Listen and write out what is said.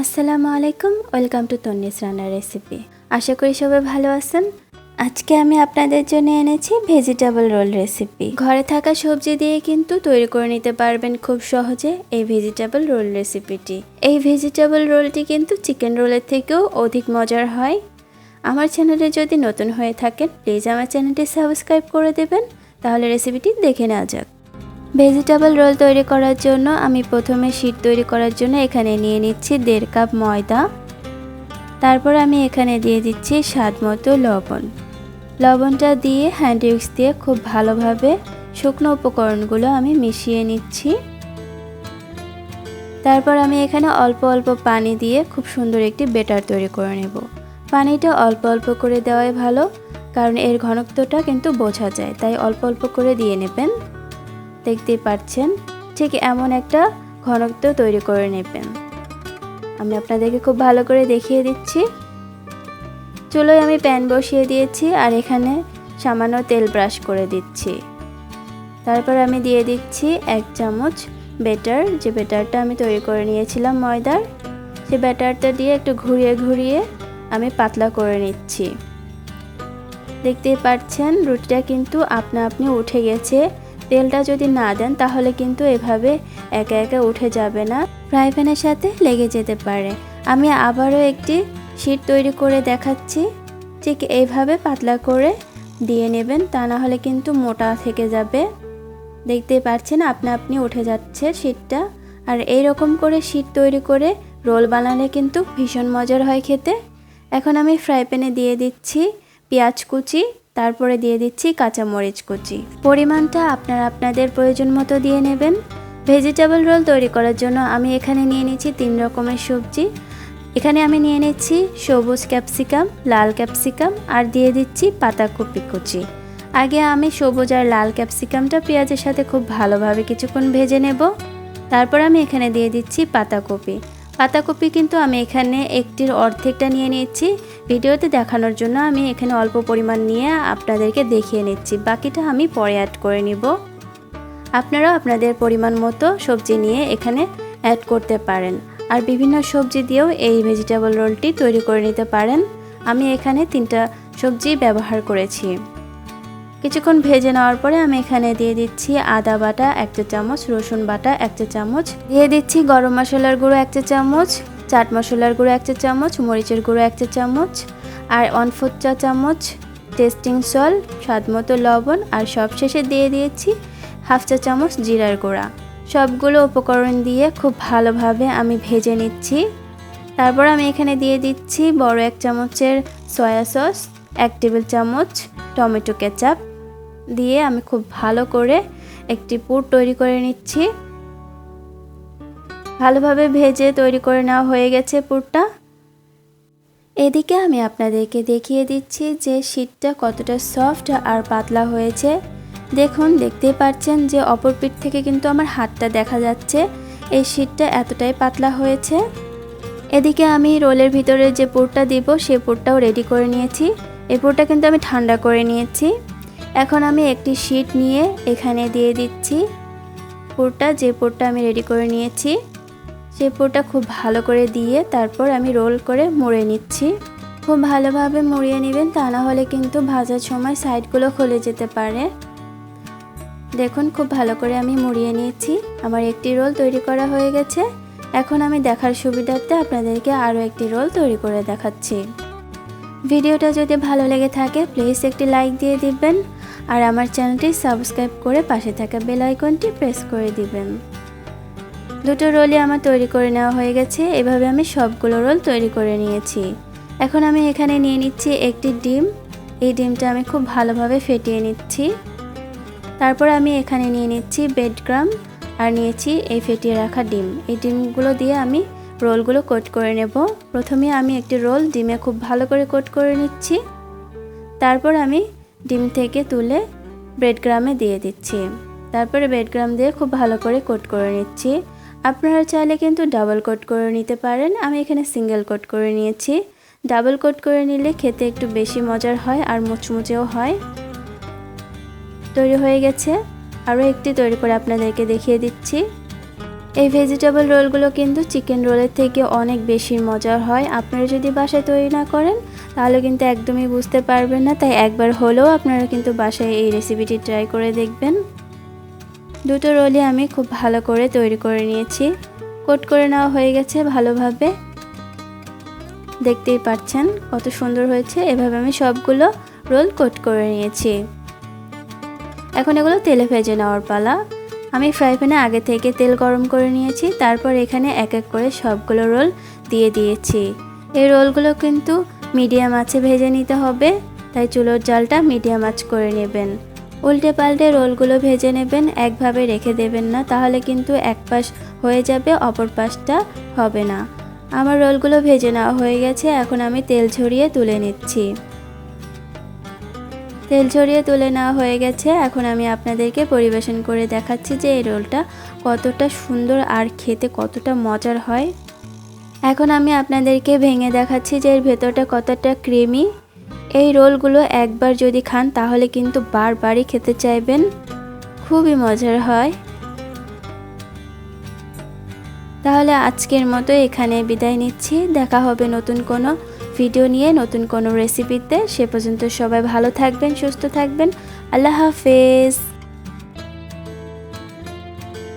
আসসালামু আলাইকুম, welcome to তন্নিস রান্নার রেসিপি। আশা করি সবাই ভালো আছেন। আজকে আমি আপনাদের জন্য এনেছি ভেজিটেবল রোল রেসিপি। ঘরে থাকা সবজি দিয়ে কিন্তু তৈরি করে নিতে পারবেন খুব সহজে এই ভেজিটেবল রোল রেসিপিটি। এই ভেজিটেবল রোলটি কিন্তু চিকেন রোলের থেকেও অধিক মজার হয়। আমার চ্যানেলে যদি নতুন হয়ে থাকেন, প্লিজ আমার চ্যানেলটি সাবস্ক্রাইব করে দেবেন। তাহলে রেসিপিটি দেখে নেওয়া যাক। ভেজিটেবল রোল তৈরি করার জন্য আমি প্রথমে শীট তৈরি করার জন্য এখানে নিয়ে নিচ্ছি দেড় কাপ ময়দা। তারপর আমি এখানে দিয়ে দিচ্ছি স্বাদ মতো লবণ। লবণটা দিয়ে হ্যান্ড উইক্স দিয়ে খুব ভালোভাবে শুকনো উপকরণগুলো আমি মিশিয়ে নিচ্ছি। তারপর আমি এখানে অল্প অল্প পানি দিয়ে খুব সুন্দর একটি বেটার তৈরি করে নেব। পানিটা অল্প অল্প করে দেওয়াই ভালো, কারণ এর ঘনত্বটা কিন্তু বোঝা যায়, তাই অল্প অল্প করে দিয়ে নেবেন। দেখতেই পাচ্ছেন, ঠিক এমন একটা ঘনত্ব তৈরি করে নেবেন। আমি আপনাদেরকে খুব ভালো করে দেখিয়ে দিচ্ছি। চুলোয় আমি প্যান বসিয়ে দিয়েছি আর এখানে সামান্য তেল ব্রাশ করে দিচ্ছি। তারপর আমি দিয়ে দিচ্ছি এক চামচ বেটার, যে বেটারটা আমি তৈরি করে নিয়েছিলাম ময়দার, সে ব্যাটারটা দিয়ে একটু ঘুরিয়ে ঘুরিয়ে আমি পাতলা করে নিচ্ছি। দেখতেই পাচ্ছেন রুটিটা কিন্তু আপনা আপনি উঠে গেছে তেলটা যদি না দেন, তাহলে কিন্তু এভাবে একা একা উঠে যাবে না। ফ্রাই প্যানের সাথে লেগে যেতে পারে। আমি আবারও একটি শিট তৈরি করে দেখাচ্ছি। ঠিক এইভাবে পাতলা করে দিয়ে নেবেন, তা না হলে কিন্তু মোটা থেকে যাবে। দেখতেই পাচ্ছেন, আপনা আপনি উঠে যাচ্ছে শীটটা। আর এই রকম করে শীট তৈরি করে রোল বানালে কিন্তু ভীষণ মজার হয় খেতে। এখন আমি ফ্রাই প্যানে দিয়ে দিচ্ছি পেঁয়াজ কুচি। তারপরে দিয়ে দিচ্ছি কাঁচামরিচ কুচি। পরিমাণটা আপনারা আপনাদের প্রয়োজন মতো দিয়ে নেবেন। ভেজিটেবল রোল তৈরি করার জন্য আমি এখানে নিয়ে নিচ্ছি তিন রকমের সবজি। এখানে আমি নিয়ে নিচ্ছি সবুজ ক্যাপসিকাম, লাল ক্যাপসিকাম আর দিয়ে দিচ্ছি পাতাকপি কুচি। আগে আমি সবুজ আর লাল ক্যাপসিকামটা পেঁয়াজের সাথে খুব ভালোভাবে কিছুক্ষণ ভেজে নেব। তারপর আমি এখানে দিয়ে দিচ্ছি পাতাকপি। পাতাকপি কিন্তু আমি এখানে একটির অর্ধেকটা নিয়ে নিচ্ছি ভিডিওতে দেখানোর জন্য আমি এখানে অল্প পরিমাণ নিয়ে আপনাদেরকে দেখিয়ে নিচ্ছি। বাকিটা আমি পরে অ্যাড করে নিব। আপনারাও আপনাদের পরিমাণ মতো সবজি নিয়ে এখানে অ্যাড করতে পারেন। আর বিভিন্ন সবজি দিয়েও এই ভেজিটেবল রোলটি তৈরি করে নিতে পারেন। আমি এখানে তিনটা সবজি ব্যবহার করেছি। কিছুক্ষণ ভেজে নেওয়ার পরে আমি এখানে দিয়ে দিচ্ছি আদা বাটা এক চা চামচ, রসুন বাটা এক চা চামচ, দিয়ে দিচ্ছি গরম মশলার গুঁড়ো এক চা চামচ, চাট মশলার গুঁড়ো এক চা চামচ, মরিচের গুঁড়ো এক চা চামচ, আর ওয়ান চা চামচ টেস্টিং সল্ট স্বাদ মতো লবণ, আর সবশেষে দিয়ে দিয়েছি হাফ চা চামচ জিরার গুঁড়া। সবগুলো উপকরণ দিয়ে খুব ভালোভাবে আমি ভেজে নিচ্ছি। তারপর আমি এখানে দিয়ে দিচ্ছি বড় এক চামচের সয়া সস এক টেবিল চামচ টমেটো কেচাপ দিয়ে আমি খুব ভালো করে একটি পুর তৈরি করে নিচ্ছি। ভালোভাবে ভেজে তৈরি করে নেওয়া হয়ে গেছে পুরটা। এদিকে আমি আপনাদেরকে দেখিয়ে দিচ্ছি যে শীতটা কতটা সফট আর পাতলা হয়েছে। দেখুন, দেখতেই পাচ্ছেন যে অপর পিঠ থেকে কিন্তু আমার হাতটা দেখা যাচ্ছে। এই শীতটা এতটাই পাতলা হয়েছে। এদিকে আমি রোলের ভিতরে যে পুরটা দিব, সে পুরটাও রেডি করে নিয়েছি। এই পুরটা কিন্তু আমি ঠান্ডা করে নিয়েছি। এখন আমি একটি শিট নিয়ে এখানে দিয়ে দিচ্ছি। পুরটা, যে পুরটা আমি রেডি করে নিয়েছি সেই পুরটা খুব ভালো করে দিয়ে তারপর আমি রোল করে মুড়ে নিচ্ছি। খুব ভালোভাবে মুড়িয়ে নেবেন, তা না হলে কিন্তু ভাজার সময় সাইডগুলো খুলে যেতে পারে। দেখুন, খুব ভালো করে আমি মুড়িয়ে নিয়েছি। আমার একটি রোল তৈরি করা হয়ে গেছে। এখন আমি দেখার সুবিধার্থে আপনাদেরকে আরও একটি রোল তৈরি করে দেখাচ্ছি। ভিডিওটা যদি ভালো লেগে থাকে প্লিজ একটি লাইক দিয়ে দিবেন। আর আমার চ্যানেলটি সাবস্ক্রাইব করে পাশে থাকা বেল আইকনটি প্রেস করে দিবেন। দুটো রোলই আমার তৈরি করে নেওয়া হয়ে গেছে, এভাবে আমি সবগুলো রোল তৈরি করে নিয়েছি। এখন আমি এখানে নিয়ে নিচ্ছি একটি ডিম। এই ডিমটা আমি খুব ভালোভাবে ফেটিয়ে নিচ্ছি। তারপর আমি এখানে নিয়ে নিচ্ছি বেডগ্রাম আর নিয়েছি এই ফেটিয়ে রাখা ডিম। এই ডিমগুলো দিয়ে আমি রোলগুলো কোট করে নেব। প্রথমে আমি একটি রোল ডিমে খুব ভালো করে কোট করে নিচ্ছি। তারপর আমি ডিম থেকে তুলে ব্রেড ব্রেডগ্রামে দিয়ে দিচ্ছি। তারপরে ব্রেডগ্রাম দিয়ে খুব ভালো করে কোট করে নিচ্ছি। আপনারা চাইলে কিন্তু ডাবল কোট করে নিতে পারেন। আমি এখানে সিঙ্গেল কোট করে নিয়েছি। ডাবল কোট করে নিলে খেতে একটু বেশি মজার হয় আর মুচমুচেও হয়। তৈরি হয়ে গেছে। আরও একটি তৈরি করে আপনাদেরকে দেখিয়ে দিচ্ছি। এই ভেজিটেবল রোলগুলো কিন্তু চিকেন রোলের থেকে অনেক বেশি মজার হয়। আপনারা যদি বাসায় তৈরি না করেন, তাহলে কিন্তু একদমই বুঝতে পারবেন না। তাই একবার হলেও আপনারা কিন্তু বাসায় এই রেসিপিটি ট্রাই করে দেখবেন। দুটো রোলই আমি খুব ভালো করে তৈরি করে নিয়েছি। কোট করে নেওয়া হয়ে গেছে ভালোভাবে। দেখতেই পাচ্ছেন কত সুন্দর হয়েছে। এভাবে আমি সবগুলো রোল কোট করে নিয়েছি। এখন এগুলো তেলে ভেজে নেওয়ার পালা। আমি ফ্রাই প্যানে আগে থেকে তেল গরম করে নিয়েছি, তারপর এখানে এক এক করে সবগুলো রোল দিয়ে দিয়েছি। এই রোলগুলো কিন্তু মিডিয়াম আঁচে ভেজে নিতে হবে, তাই চুলোর জালটা মিডিয়াম আঁচ করে নেবেন। উল্টে পাল্টে রোলগুলো ভেজে নেবেন, একভাবে রেখে দেবেন না, তাহলে কিন্তু এক পাশ হয়ে যাবে, অপর পাশটা হবে না। আমার রোলগুলো ভেজে নেওয়া হয়ে গেছে, এখন আমি তেল ঝরিয়ে তুলে নিচ্ছি। তেল ছড়িয়ে তুলে নেওয়া হয়ে গেছে। এখন আমি আপনাদেরকে পরিবেশন করে দেখাচ্ছি যে এই রোলটা কতটা সুন্দর আর খেতে কতটা মজার হয়। এখন আমি আপনাদেরকে ভেঙে দেখাচ্ছি যে এর ভেতরটা কতটা ক্রিমি। এই রোলগুলো একবার যদি খান তাহলে কিন্তু বারবারই খেতে চাইবেন। খুবই মজার হয়। তাহলে আজকের মতো এখানে বিদায় নিচ্ছি। দেখা হবে নতুন কোনো ভিডিও নিয়ে, নতুন কোনো রেসিপিতে সে পর্যন্ত সবাই ভালো থাকবেন, সুস্থ থাকবেন। আল্লাহ হাফেজ।